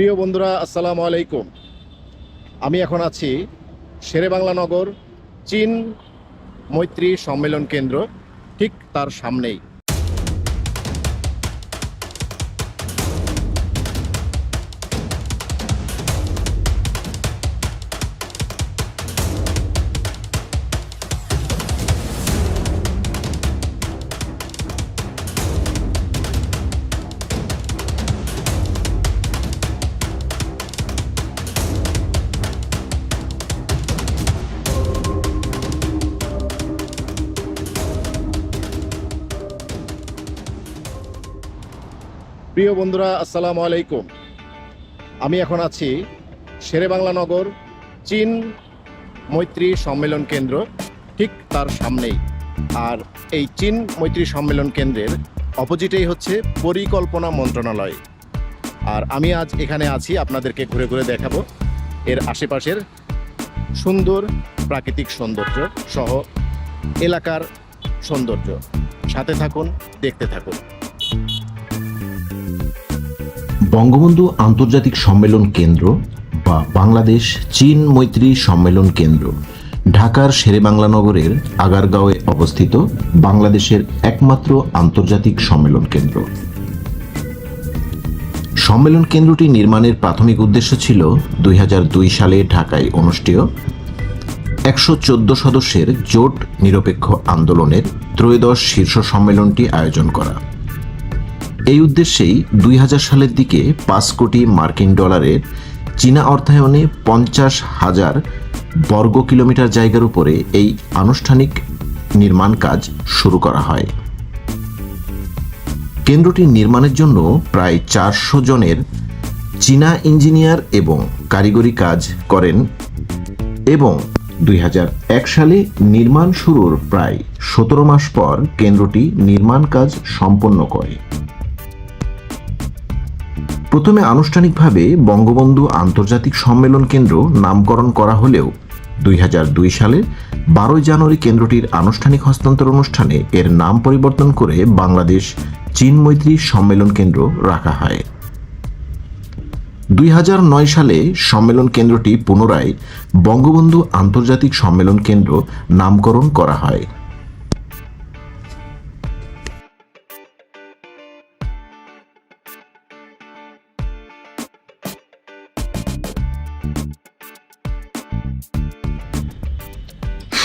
প্রিয় বন্ধুরা, আসসালামু আলাইকুম। আমি এখন আছি শেরেবাংলা নগর, চীন মৈত্রী সম্মেলন কেন্দ্র, ঠিক তার সামনেই। প্রিয় বন্ধুরা, আসসালামু আলাইকুম। আমি এখন আছি শেরেবাংলা নগর চীন মৈত্রী সম্মেলন কেন্দ্র, ঠিক তার সামনেই। আর এই চীন মৈত্রী সম্মেলন কেন্দ্রের অপোজিটেই হচ্ছে পরিকল্পনা মন্ত্রণালয়। আর আমি আজ এখানে আছি, আপনাদেরকে ঘুরে ঘুরে দেখাবো। এর আশেপাশের সুন্দর প্রাকৃতিক সৌন্দর্য সহ এলাকার সৌন্দর্য। সাথে থাকুন, দেখতে থাকুন। বঙ্গবন্ধু আন্তর্জাতিক সম্মেলন কেন্দ্র বা বাংলাদেশ চীন মৈত্রী সম্মেলন কেন্দ্র, ঢাকার শেরেবাংলা নগরের আগারগাঁওয়ে অবস্থিত বাংলাদেশের একমাত্র আন্তর্জাতিক সম্মেলন কেন্দ্র। সম্মেলন কেন্দ্রটি নির্মাণের প্রাথমিক উদ্দেশ্য ছিল দুই হাজার দুই সালে ঢাকায় অনুষ্ঠেয় একশো চোদ্দ সদস্যের জোট নিরপেক্ষ আন্দোলনের ত্রয়োদশ শীর্ষ সম্মেলনটি আয়োজন করা। এই উদ্দেশ্যেই দুই হাজার সালের দিকে পাঁচ কোটি মার্কিন ডলারের চীনা অর্থায়নে পঞ্চাশ হাজার বর্গ কিলোমিটার জায়গার উপরে এই আনুষ্ঠানিক নির্মাণ কাজ শুরু করা হয়। কেন্দ্রটি নির্মাণের জন্য প্রায় চারশো জনের চীনা ইঞ্জিনিয়ার এবং কারিগরি কাজ করেন এবং দুই হাজার এক সালে নির্মাণ শুরুর প্রায় সতেরো মাস পর কেন্দ্রটি নির্মাণ কাজ সম্পন্ন করে। প্রথমে আনুষ্ঠানিকভাবে বঙ্গবন্ধু আন্তর্জাতিক সম্মেলন কেন্দ্র নামকরণ করা হলেও দুই হাজার দুই সালে বারোই জানুয়ারি কেন্দ্রটির আনুষ্ঠানিক হস্তান্তর অনুষ্ঠানে এর নাম পরিবর্তন করে বাংলাদেশ চীন মৈত্রী সম্মেলন কেন্দ্র রাখা হয়। দুই হাজার নয় সালে সম্মেলন কেন্দ্রটি পুনরায় বঙ্গবন্ধু আন্তর্জাতিক সম্মেলন কেন্দ্র নামকরণ করা হয়।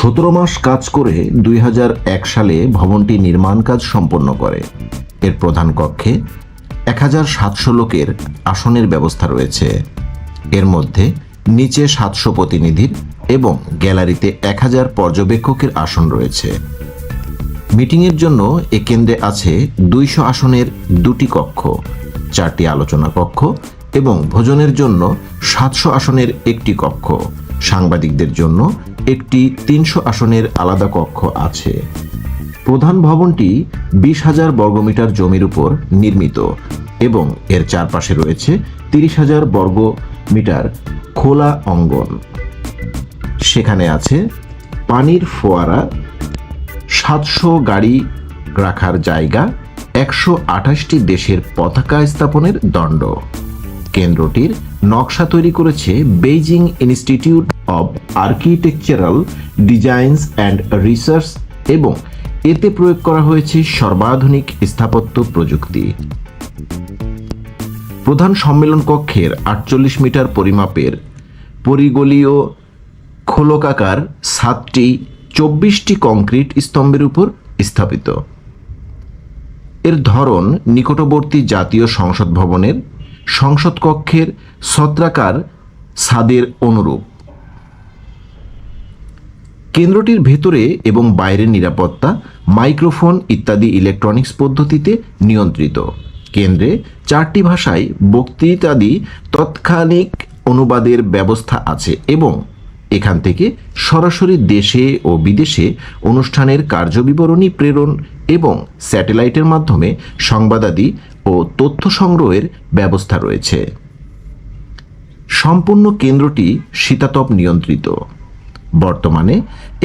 সতেরো মাস কাজ করে দুই হাজার এক সালে ভবনটি নির্মাণ কাজ সম্পন্ন করে। এর প্রধান কক্ষে এক হাজার সাতশো লোকের আসনের ব্যবস্থা রয়েছে। এর মধ্যে নিচে সাতশো প্রতিনিধির এবং গ্যালারিতে এক হাজার পর্যবেক্ষকের আসন রয়েছে। মিটিংয়ের জন্য এ কেন্দ্রে আছে দুইশো আসনের দুটি কক্ষ, চারটি আলোচনা কক্ষ এবং ভোজনের জন্য সাতশো আসনের একটি কক্ষ। সাংবাদিকদের জন্য একটি তিনশো আসনের আলাদা কক্ষ আছে। প্রধান ভবনটি বিশ হাজার বর্গমিটার জমির উপর নির্মিত এবং এর চারপাশে রয়েছে তিরিশ হাজার বর্গ মিটার খোলা অঙ্গন। সেখানে আছে পানির ফোয়ারা, সাতশো গাড়ি রাখার জায়গা, একশো আঠাশটি দেশের পতাকা স্থাপনের দণ্ড। কেন্দ্রটির নকশা তৈরি করেছে Beijing institute of architectural designs and research এবং এতে প্রয়োগ করা হয়েছে সর্বাধুনিক স্থাপত্য প্রযুক্তি। প্রধান সম্মেলন কক্ষের আটচল্লিশ মিটার পরিমাপের পরিগলীয় খোলকাকার সাতটি চব্বিশটি কংক্রিট স্তম্ভের উপর স্থাপিত। এর ধরন নিকটবর্তী জাতীয় সংসদ ভবনের সংসদ কক্ষের ছত্রাকার ছাদের অনুরূপ। কেন্দ্রটির ভেতরে এবং বাইরের নিরাপত্তা, মাইক্রোফোন ইত্যাদি ইলেকট্রনিক্স পদ্ধতিতে নিয়ন্ত্রিত। কেন্দ্রে চারটি ভাষায় বক্তৃতাদি তৎক্ষণিক অনুবাদের ব্যবস্থা আছে এবং এখান থেকে সরাসরি দেশে ও বিদেশে অনুষ্ঠানের কার্যবিবরণী প্রেরণ এবং স্যাটেলাইটের মাধ্যমে সংবাদাদি ও তথ্য সংগ্রহের ব্যবস্থা রয়েছে। সম্পূর্ণ কেন্দ্রটি শীতাতপ নিয়ন্ত্রিত। বর্তমানে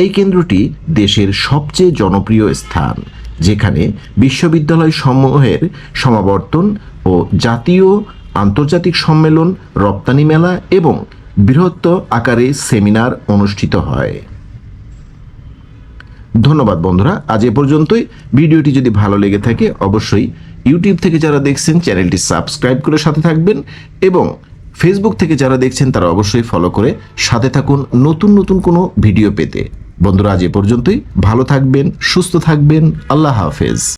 এই কেন্দ্রটি দেশের সবচেয়ে জনপ্রিয় স্থান, যেখানে বিশ্ববিদ্যালয় সমূহের সমাবর্তন ও জাতীয় আন্তর্জাতিক সম্মেলন, রপ্তানি মেলা এবং বৃহত্তর আকারে সেমিনার অনুষ্ঠিত হয়। ধন্যবাদ বন্ধুরা, আজ এ পর্যন্তই। ভিডিওটি যদি ভালো লেগে থাকে, অবশ্যই ইউটিউব থেকে যারা দেখছেন, চ্যানেলটি সাবস্ক্রাইব করে সাথে থাকবেন এবং ফেসবুক থেকে যারা দেখছেন, তারা অবশ্যই ফলো করে সাথে থাকুন নতুন নতুন কোনো ভিডিও পেতে। বন্ধুরা, আজ এ পর্যন্তই। ভালো থাকবেন, সুস্থ থাকবেন। আল্লাহ হাফেজ।